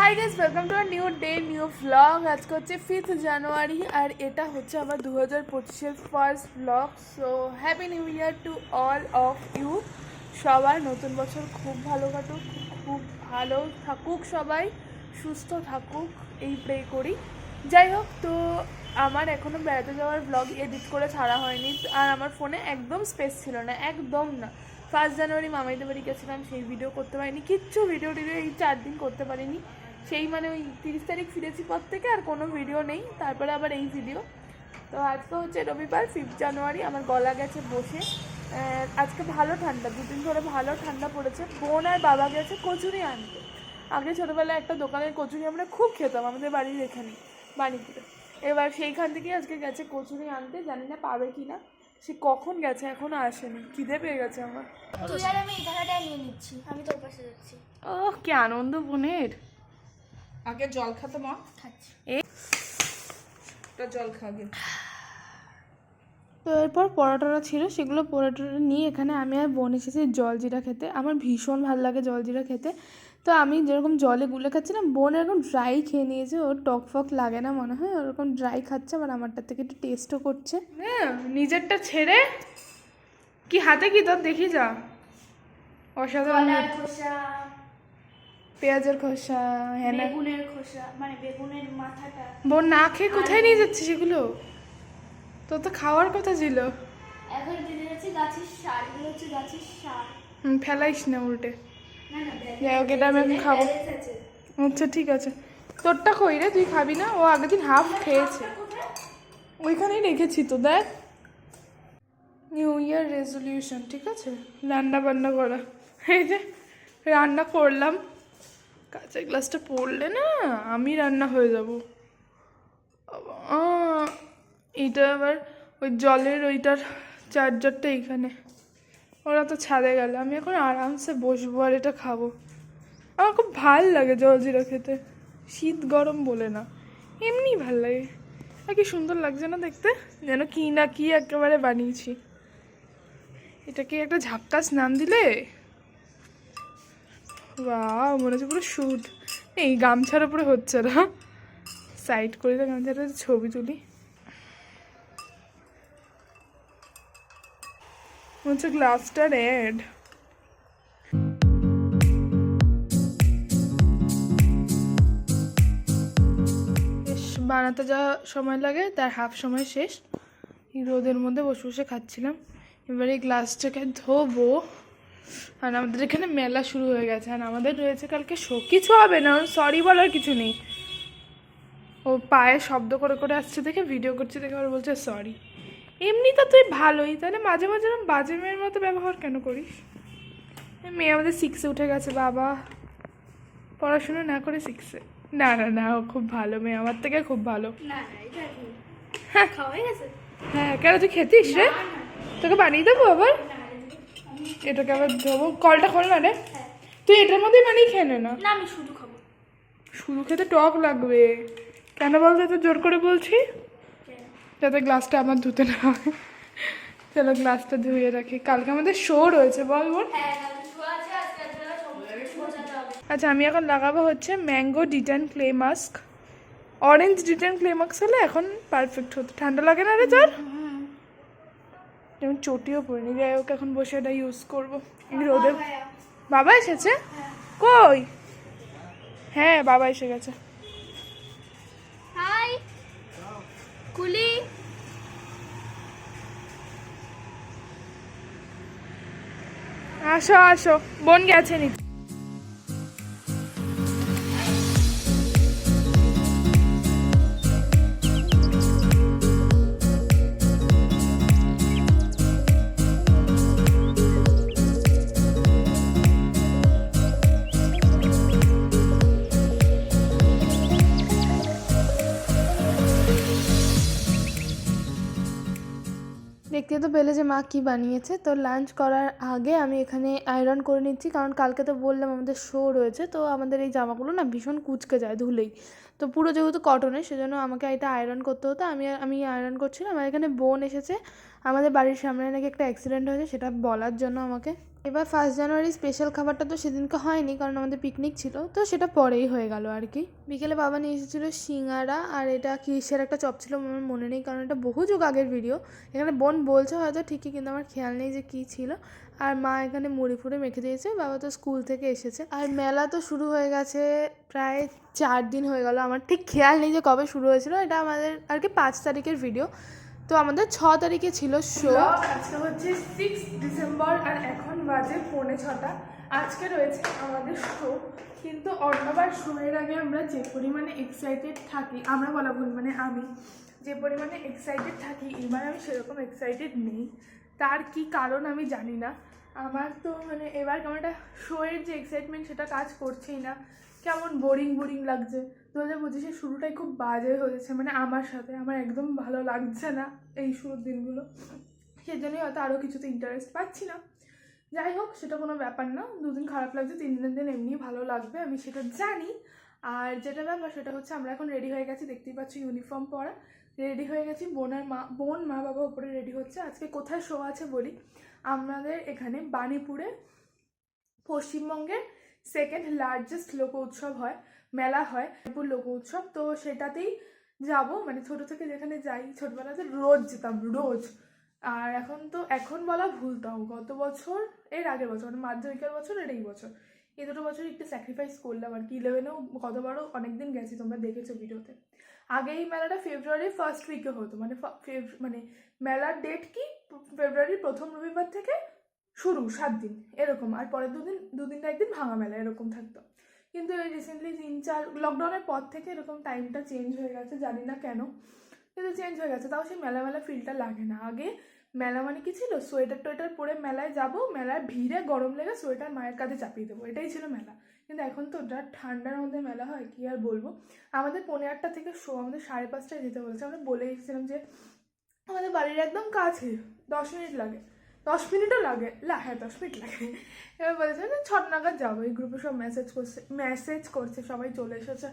Hi guys welcome to our new day new vlog আজকে হচ্ছে fifth জানুয়ারি আর এটা হচ্ছে আমার দু হাজার পঁচিশের first vlog so happy new year to all of you সবার নতুন বছর খুব ভালো কাটুক, খুব ভালো থাকুক সবাই, সুস্থ থাকুক, এই প্রে করি। যাই হোক, তো আমার এখনও বেড়াতে যাওয়ার ব্লগ এডিট করে ছাড়া হয়নি আর আমার ফোনে একদম স্পেস ছিল না, একদম না। ফার্স্ট জানুয়ারি মামাইদের বাড়ি গেছিলাম, সেই ভিডিও করতে পারিনি, কিচ্ছু ভিডিও টিডিও এই চার দিন করতে পারিনি। সেই মানে ওই তিরিশ তারিখ ফিরেছি পর থেকে আর কোনো ভিডিও নেই তারপরে আবার এই ভিডিও তো আজকে হচ্ছে রবিবার ফিফথ জানুয়ারি আমার গলা গেছে বসে। আজকে ভালো ঠান্ডা দুদিন ধরে ভালো ঠান্ডা পড়েছে। বোন আর বাবা গেছে কচুরি আনতে। আগে ছোটোবেলায় একটা দোকানের কচুরি আমরা খুব খেতাম আমাদের বাড়ির এখানে বাণীপুরে এবার সেইখান থেকেই আজকে গেছে কচুরি আনতে জানি না পাবে কি না সে কখন গেছে এখনও আসেনি খিদে পেয়ে গেছে আমার। তুই আর আমি এই নিয়ে নিচ্ছি আমি তোর পাশে যাচ্ছি। ও কি আনন্দ বোনের। আগে জল খাতো মা। খাচ্ছি। একটা জল খা আগে। তো এরপর পরোটাটা ছিল সেগুলো পরোটাটা নিয়ে এখানে আমি আর বোন এসেছি জলজিরা খেতে। আমার ভীষণ ভালো লাগে জলজিরা খেতে। তো আমি যেরকম জলে গুলে খাচ্ছি না বোন এরকম ড্রাই খেয়ে নিয়েছে ওর টক ফক লাগে না মনে হয় ওরকম ড্রাই খাচ্ছে আবার আমারটা থেকে একটু টেস্টও করছে। হ্যাঁ নিজেরটা ছেড়ে। কি হাতে কি তোর? দেখি যা। অসাধারণ পেঁয়াজের খোসা হ্যাঁ বেগুনের খোসা মানে বেগুনের মাথাটা। বোন না খেয়ে কোথায় নিয়ে যাচ্ছে সেগুলো তোর তো খাওয়ার কথা ছিল। এখন দিতে যাচ্ছি গাছের সার এগুলো হচ্ছে গাছের সার। হুম, ফেলাইস না উল্টে। না না যাই হোক এটা আমি এখন খাব। আচ্ছা ঠিক আছে। তোরটা কই রে? তুই খাবি না? ও আগের দিন হাফ খেয়েছে। ওইখানেই রেখেছি তো দেখ। নিউ ইয়ার রেজলিউশন ঠিক আছে? রান্না বান্না করা। এই যে রান্না করলাম। কাঁচা গ্লাসটা পড়লে না আমি রান্না হয়ে যাব। এইটা আবার ওই জলের ওইটার চার্জারটা এইখানে। ওরা তো ছাদে গেল, আমি এখন আরামসে বসবো আর এটা খাব। আমার খুব ভালো লাগে জলজিরা খেতে। শীত গরম বলে না, এমনি ভালো লাগে। আর কি সুন্দর লাগছে না দেখতে? যেন কি না কি একেবারে বানিয়েছি। এটাকে একটা ঝাক্কাস নাম দিলে বাহ মনে হচ্ছে পুরো শুট এই গামছার উপরে হচ্ছে না। সাইড করে তো গামছাটা ছবি তুলি। হচ্ছে গ্লাসটা রেড। বানাতে যা সময় লাগে, তার হাফ সময় শেষ। রোদের মধ্যে বসে বসে খাচ্ছিলাম। এবারে গ্লাসটাকে ধোবো। আর আমাদের এখানে মেলা শুরু হয়ে গেছে। আর আমাদের রয়েছে কালকে শো। কিছু হবে না। সরি বলার কিছু নেই। ও পায়ে শব্দ করে করে আসছে দেখে ভিডিও করছে দেখে আবার বলছে সরি এমনি তো তুই ভালোই। তাহলে মাঝে মাঝে এরম বাজে মেয়ের মতো ব্যবহার কেন করিস? মেয়ে আমাদের সিক্সে উঠে গেছে বাবা। পড়াশোনা না করে সিক্সে না না না ও খুব ভালো মেয়ে। আমার থেকে খুব ভালো। হয়ে। হ্যাঁ কেন তুই খেতিস রে? তোকে বানিয়ে দেবো আবার? এটাকে আবার দেবো কলটা খোল না রে। তুই এটার মধ্যেই বানিয়ে খেয়ে নে না। আমি শুধু খাব। শুরু খেতে টক লাগবে। কেন বলতো এত জোর করে বলছি? যাতে গ্লাসটা আমার ধুতে না হয়। চলো গ্লাসটা ধুয়ে রাখি। কালকে আমাদের শো রয়েছে বল বোন হ্যাঁ আচ্ছা আমি এখন লাগাবো হচ্ছে mango detan clay mask. Orange detan clay mask হলে এখন পারফেক্ট হতো। ঠান্ডা লাগে না রে তোর যেমন চটিও পড়িনি। যাই হোক এখন বসে এটা ইউজ করব। রোদে বাবা এসেছে? কই? হ্যাঁ বাবা এসে গেছে। হাই। কুলি। আসো আসো। বোন গেছে নিচে। দেখতে তো পেলে যে মা কি বানিয়েছে। তো লাঞ্চ করার আগে আমি এখানে আয়রন করে নিচ্ছি। কারণ কালকে তো বললাম আমাদের শো রয়েছে। তো আমাদের এই জামাগুলো না ভীষণ কুচকে যায় ধুলেই। তো পুরো যেহেতু কটনের সেজন্য আমাকে এটা আয়রন করতে হতো। আমি আমি আয়রন করছিলাম। আমার এখানে বোন এসেছে। আমাদের বাড়ির সামনে নাকি একটা অ্যাক্সিডেন্ট হয়েছে, সেটা বলার জন্য আমাকে। এবার ফার্স্ট জানুয়ারি স্পেশাল খাবারটা তো সেদিনকে হয়নি, কারণ আমাদের পিকনিক ছিল। তো সেটা পরেই হয়ে গেল আর কি। বিকেলে বাবা নিয়ে এসেছিল সিঙ্গারা, আর এটা কিসের একটা চপ ছিল আমার মনে নেই, কারণ এটা বহু যুগ আগের ভিডিও এখানে বোন বলছে হয়তো ঠিকই, কিন্তু আমার খেয়াল নেই যে কী ছিল। আর মা এখানে মুড়ি ফুড়ি মেখে দিয়েছে, বাবা তো স্কুল থেকে এসেছে। আর মেলা তো শুরু হয়ে গেছে প্রায় চার দিন হয়ে গেল, আমার ঠিক খেয়াল নেই যে কবে শুরু হয়েছিল, এটা আমাদের আর কি পাঁচ তারিখের ভিডিও তো আমাদের ছ তারিখে ছিল শো আজকে হচ্ছে সিক্স ডিসেম্বর আর এখন বাজে পৌনে ছটা। আজকে রয়েছে আমাদের শো কিন্তু অন্যবার শোয়ের আগে আমরা যে পরিমাণে এক্সাইটেড থাকি, আমরা বলা ভুল মানে আমি, যে পরিমাণে এক্সাইটেড থাকি, এবার আমি সেরকম এক্সাইটেড নেই। তার কি কারণ আমি জানি না। আমার তো মানে এবার কেমন একটা শোয়ের যে এক্সাইটমেন্ট সেটা কাজ করছেই না। কেমন বোরিং বোরিং লাগছে। দু হাজার পঁচিশের শুরুটাই খুব বাজে হয়েছে মানে আমার সাথে। আমার একদম ভালো লাগছে না এই শুরুর দিনগুলো। সেজন্যই হয়তো আরও কিছুতে ইন্টারেস্ট পাচ্ছি না। যাই হোক, সেটা কোনো ব্যাপার না। দুদিন খারাপ লাগছে তিন দিনের দিন এমনি ভালো লাগবে, আমি সেটা জানি। আর যেটা ব্যাপার, সেটা হচ্ছে আমরা এখন রেডি হয়ে গেছি, দেখতেই পাচ্ছি ইউনিফর্ম পরা। রেডি হয়ে গেছি বোনের মা বোন, মা বাবা ওপরে রেডি হচ্ছে। আজকে কোথায় শো আছে বলি? আমাদের এখানে বাণীপুরে পশ্চিমবঙ্গের সেকেন্ড লার্জেস্ট লোক উৎসব হয়, মেলা হয় বাণীপুর লোক উৎসব। তো সেটাতেই যাব মানে ছোট থেকে যেখানে যাই ছোটবেলাতে রোজ যেতাম, রোজ। আর এখন তো, এখন বলা ভুল তাও। গত বছর, এর আগের বছর মানে মাধ্যমিকের বছর এর এই বছর। এই দুটো বছর একটু স্যাক্রিফাইস করলাম আর কি। ইলেভেনেও গতবারও অনেকদিন গেছি, তোমরা দেখেছ ভিডিওতে। আগে এই মেলাটা ফেব্রুয়ারির ফার্স্ট উইকে হতো। মানে মানে মেলার ডেট কি? ফেব্রুয়ারির প্রথম রবিবার থেকে শুরু, সাত দিন, এরকম। আর পরের দুদিন দুদিনটা একদিন ভাঙা মেলা, এরকম থাকতো। কিন্তু এই রিসেন্টলি তিন চার লকডাউনের পর থেকে এরকম টাইমটা চেঞ্জ হয়ে গেছে, জানি না কেন। কিন্তু চেঞ্জ হয়ে গেছে, তাও সেই মেলা মেলা ফিলটা লাগে না। আগে মেলা মানে কি ছিল? সোয়েটার টোয়েটার পরে মেলায় যাব, মেলায় ভিড়ে গরম লেগে সোয়েটার মায়ের কাঁধে চাপিয়ে দেবো, এটাই ছিল মেলা। কিন্তু এখন তো যা ঠান্ডার মধ্যে মেলা হয়, কি আর বলব? আমাদের পনেরো আটটা থেকে শো, আমাদের সাড়ে পাঁচটায় যেতে বলেছে। আমরা বলে এসেছিলাম যে, আমাদের বাড়ির একদম কাছে, দশ মিনিট লাগে। দশ মিনিটও লাগে। লা হ্যাঁ দশ মিনিট লাগে। এবার বলেছে না ছ নাগাদ যাব। এই গ্রুপে সব মেসেজ করছে মেসেজ করছে সবাই চলে এসেছে।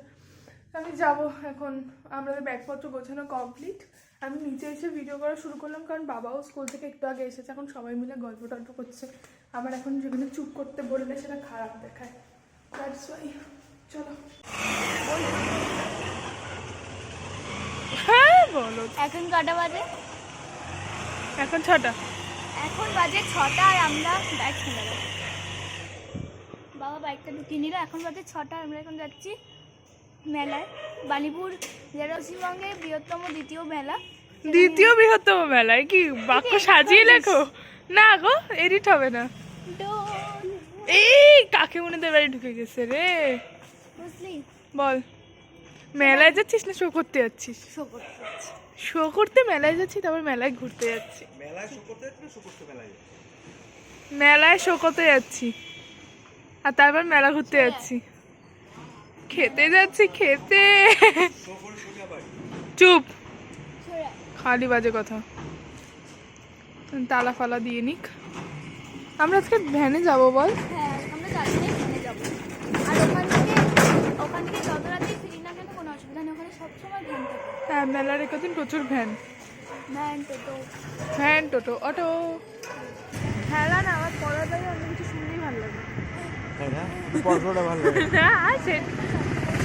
আমি যাব এখন। আমাদের ব্যাগপত্র গোছানো কমপ্লিট আমি নিচে এসে ভিডিও করা শুরু করলাম কারণ বাবাও স্কুল থেকে একটু আগে এসেছে। এখন সবাই মিলে গল্প টল্প করছে। আমার এখন যেখানে চুপ করতে বললে সেটা খারাপ দেখায়। দ্যাটস ওয়াই চলো। হ্যাঁ বলো। এখন কটা বাজে? এখন ছটা। এখন বাজে ছটা আর আমরা খুলে গেল বাবা বাইকটা ঢুকিয়ে নিল। এখন বাজে ছটা আমরা এখন যাচ্ছি মেলায়। বালিপুর যেটা পশ্চিমবঙ্গের বৃহত্তম দ্বিতীয় মেলা। দ্বিতীয় বৃহত্তম মেলায় কি বাক্য সাজিয়ে লেখো? না গো এডিট হবে না। এই কাকিমুনিদের বাড়ি ঢুকে গেছে রে। বুঝলি বল। মেলায় যাচ্ছিস না শো করতে যাচ্ছিস? শো করতে যাচ্ছি। শো করতে মেলায় যাচ্ছি তারপর মেলায় ঘুরতে যাচ্ছি। মেলায় শো করতে যাচ্ছি শো করতে মেলায় মেলায় শো করতে যাচ্ছি। আর তারপর মেলা ঘুরতে যাচ্ছি। খেতে যাচ্ছি খেতে। চুপ। খালি বাজে কথা। তালা ফালা দিয়ে নিক। আমরা আজকে ভ্যানে যাব বল। হ্যাঁ আমরা নেই ওখানে সবসময় ভ্যান থাকে। হ্যাঁ মেলার একদিন প্রচুর ভ্যান। ভ্যান টোটো। ভ্যান টোটো অটো। খেলা না আমার পড়ার বাইরে অন্য কিছু শুনলেই ভালো লাগে পড়াশোনাটা ভালো লাগে। না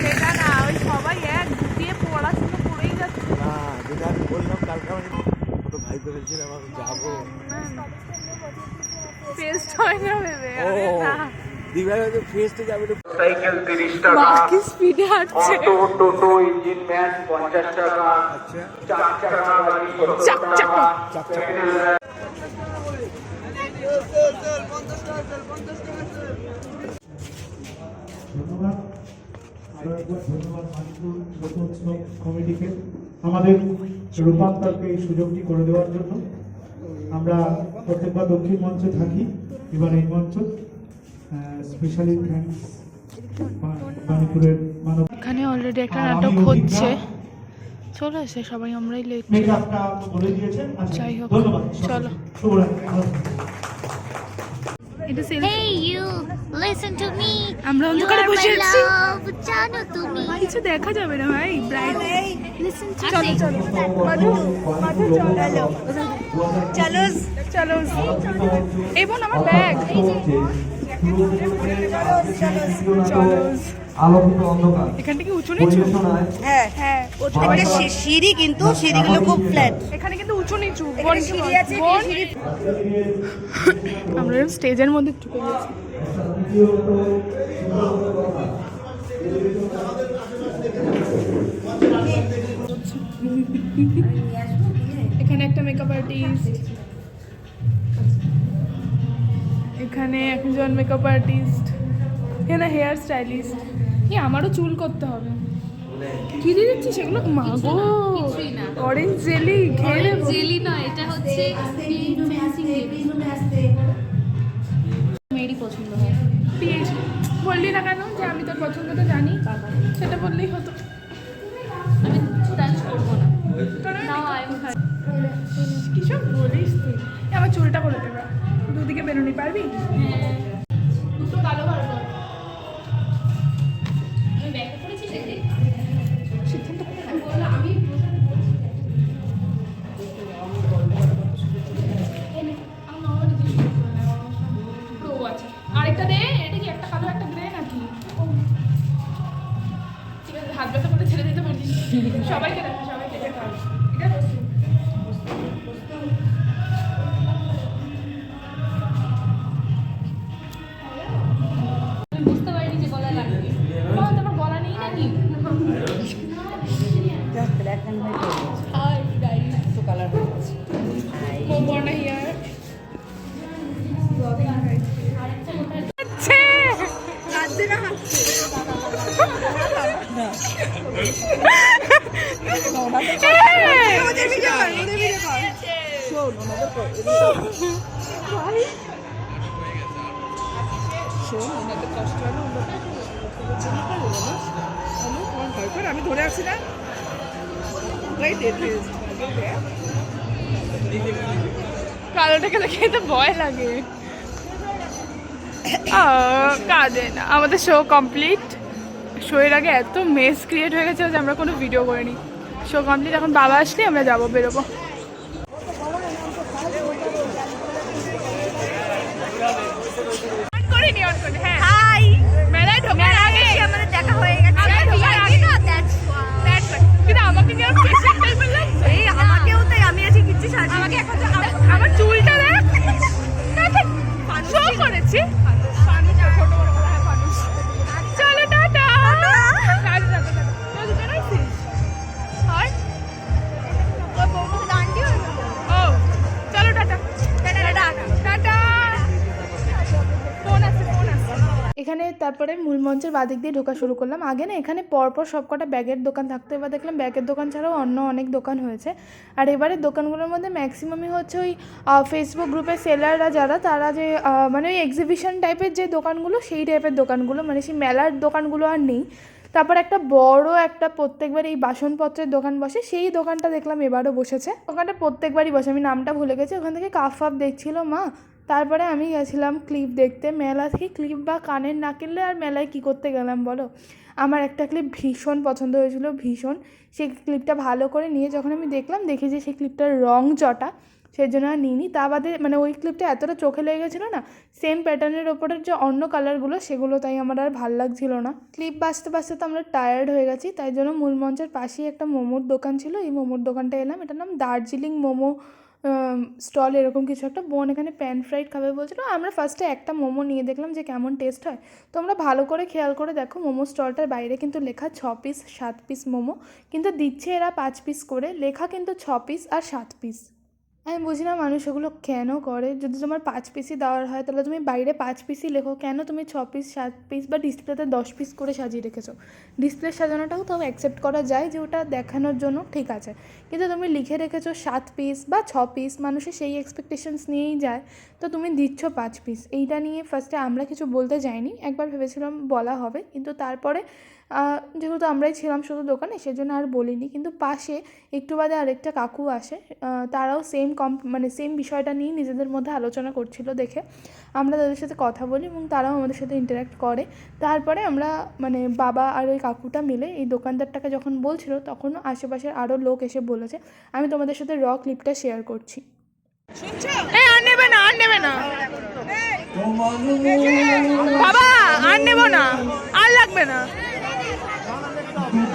সেটা না ওই সবাই এক দিয়ে পড়াশুনো করেই যাচ্ছে। না যেটা আমি বললাম কালকে আমি ছোট ভাই তো বলছিলাম আমি যাব। টেস্ট হয় না ভেবে ও না। দিবার হয়তো ফেস্টে যাবে একটু সাইকেল তিরিশ টাকা স্পিডে হাঁটছে অটো টোটো ইঞ্জিন ম্যান পঞ্চাশ টাকা আচ্ছা। চার চাকা গাড়ি সত্তর চাকা। ধন্যবাদ। আরও একবার ধন্যবাদ মানিকপুর লোক উৎসব কমিটিকে আমাদের রূপান্তরকে এই সুযোগটি করে দেওয়ার জন্য। আমরা প্রত্যেকবার দক্ষিণ মঞ্চে থাকি এবার এই মঞ্চ স্পেশালি থ্যাংকস এখানে অলরেডি একটা নাটক হচ্ছে। চলে এসে সবাই আমরাই লেট মেকআপটা বলে দিয়েছেন আচ্ছা, যাই হোক, চলো। শুভরাত্রি এটা সেল Hey you, listen to me. আমরা অন্ধকারে বসে my আছি। জানো তুমি। কিছু দেখা যাবে না ভাই ব্রাইট চলো চলো। মাধু মাধু চলো। চলো চলো। এই বোন আমার ব্যাগ উঁচু নিচু হ্যাঁ হ্যাঁ সিঁড়ি কিন্তু সিঁড়িগুলো খুব এখানে কিন্তু উঁচু নিচু আমরা স্টেজের মধ্যে এখানে একটা মেকআপ আর্টিস্ট এখানে একজন মেকআপ আর্টিস্ট এখানে হেয়ার স্টাইলিস্ট এ আমারও চুল করতে হবে। কি দিয়ে দিচ্ছি সেগুলো? মা গো। অরেঞ্জ জেলি খেয়ে জেলি নয় এটা হচ্ছে মেয়েরই পছন্দ হয় বললি না কেন যে আমি তোর পছন্দটা জানি? সেটা বললেই পারবি দুটো 啊。কালোটাকে খেতে ভয় লাগে। কাঁদে না। আমাদের শো কমপ্লিট শোয়ের আগে এত মেস ক্রিয়েট হয়ে গেছে যে আমরা কোনো ভিডিও করিনি। শো কমপ্লিট এখন বাবা আসলে আমরা যাব, বেরোবো। তারপরে মূল মঞ্চের বাদিক দিয়ে ঢোকা শুরু করলাম। আগে না এখানে পরপর সবকটা ব্যাগের দোকান থাকতো। এবার দেখলাম ব্যাগের দোকান ছাড়াও অন্য অনেক দোকান হয়েছে। আর এবারে দোকানগুলোর মধ্যে ম্যাক্সিমামই হচ্ছে ওই ফেসবুক গ্রুপের সেলাররা যারা, তারা যে মানে ওই এক্সিবিশন টাইপের যে দোকানগুলো, সেই টাইপের দোকানগুলো মানে সেই মেলার দোকানগুলো আর নেই। তারপর একটা বড় একটা প্রত্যেকবার এই বাসনপত্রের দোকান বসে। সেই দোকানটা দেখলাম এবারও বসেছে। দোকানটা প্রত্যেকবারই বসে। আমি নামটা ভুলে গেছি। ওখান থেকে কাফ ফাফ দেখছিল মা। তারপরে আমি গেছিলাম ক্লিপ দেখতে, মেলা থেকে ক্লিপ বা কানের না কিনলে আর মেলায় কী করতে গেলাম বলো? আমার একটা ক্লিপ ভীষণ পছন্দ হয়েছিল, ভীষণ। সেই ক্লিপটা ভালো করে নিয়ে যখন আমি দেখলাম, দেখি যে সেই ক্লিপটার রং চটা সেই জন্য আর নিইনি। তা বাদে মানে ওই ক্লিপটা এতটা চোখে লেগে গেছিল না সেম প্যাটার্নের ওপরের যে অন্য কালারগুলো সেগুলো তাই আমার আর ভালো লাগছিল না। ক্লিপ বাঁচতে বাঁচতে তো আমরা টায়ার্ড হয়ে গেছি, তাই জন্য মূল মঞ্চের পাশেই একটা মোমোর দোকান ছিল। এই মোমোর দোকানটা এলাম। এটার নাম দার্জিলিং মোমো স্টল এরকম কিছু একটা। বোন এখানে প্যান ফ্রাইড খাবে বলছিল। আমরা ফার্স্টে একটা মোমো নিয়ে দেখলাম যে কেমন টেস্ট হয়। তোমরা ভালো করে খেয়াল করে দেখো, মোমো স্টলটার বাইরে কিন্তু লেখা ছ পিস সাত পিস মোমো। কিন্তু দিচ্ছে এরা পাঁচ পিস করে। লেখা কিন্তু ছ পিস আর সাত পিস আমি বুঝি না মানুষ ওগুলো কেন করে? যদি তোমার পাঁচ পিসই দেওয়ার হয়, তাহলে তুমি বাইরে পাঁচ পিসই লেখো। কেন তুমি ছ পিস সাত পিস বা ডিসপ্লেতে দশ পিস করে সাজিয়ে রেখেছো? ডিসপ্লে সাজানোটাও তাও অ্যাকসেপ্ট করা যায় যে ওটা দেখানোর জন্য ঠিক আছে। কিন্তু তুমি লিখে রেখেছো সাত পিস বা ছ পিস মানুষের সেই এক্সপেকটেশনস নিয়েই যায়। তো তুমি দিচ্ছ পাঁচ পিস এইটা নিয়ে ফার্স্টে আমরা কিছু বলতে যাইনি। একবার ভেবেছিলাম বলা হবে। কিন্তু তারপরে যেহেতু আমরাই ছিলাম শুধু দোকানে সেজন্য আর বলিনি। কিন্তু পাশে একটু বাদে আরেকটা কাকু আসে তারাও সেম কম মানে সেম বিষয়টা নিয়ে নিজেদের মধ্যে আলোচনা করছিল দেখে। আমরা তাদের সাথে কথা বলি এবং তারাও আমাদের সাথে ইন্টারাক্ট করে। তারপরে আমরা মানে বাবা আর ওই কাকুটা মিলে এই দোকানদারটাকে যখন বলছিল তখন আশেপাশের আরও লোক এসে বলেছে আমি তোমাদের সাথে র ক্লিপটা শেয়ার করছি। আর নেবে না আর নেবে না। বাবা আর নেব না আর লাগবে না।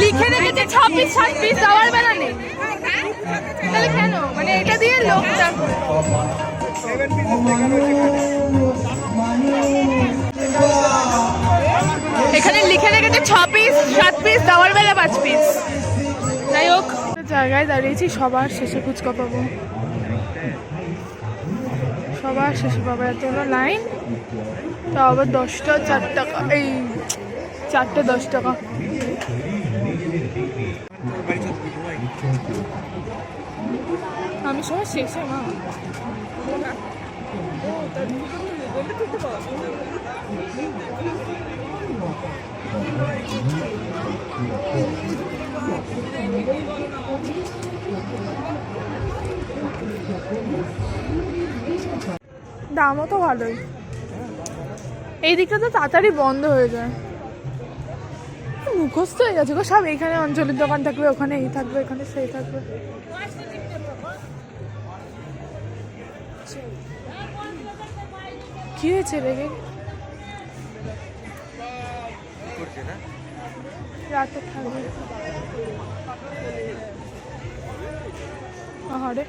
লিখে রেখেছে ছ পিস সাত পিস বেলা নেই। তাহলে কেন? মানে এটা দিয়ে লোকটা এখানে লিখে রেখেছে ছ পিস সাত পিস দেওয়ার বেলা পাঁচ পিস। যাই হোক, জায়গায় দাঁড়িয়েছি, সবার শেষে ফুচকা পাবো। সবার শেষে পাবো এত হলো লাইন তা আবার দশটা চার টাকা এই, চারটে দশ টাকা আমি সবার শেষে মা দামও তো ভালোই। এই দিকটা তো তাড়াতাড়ি বন্ধ হয়ে যায়। মুখস্থ হয়ে গেছে গো, সব এখানে অঞ্চলের দোকান থাকবে, ওখানে এই থাকবে, এখানে সেই থাকবে। কি হয়েছে রেগে রাতে থাকবে। আহারে।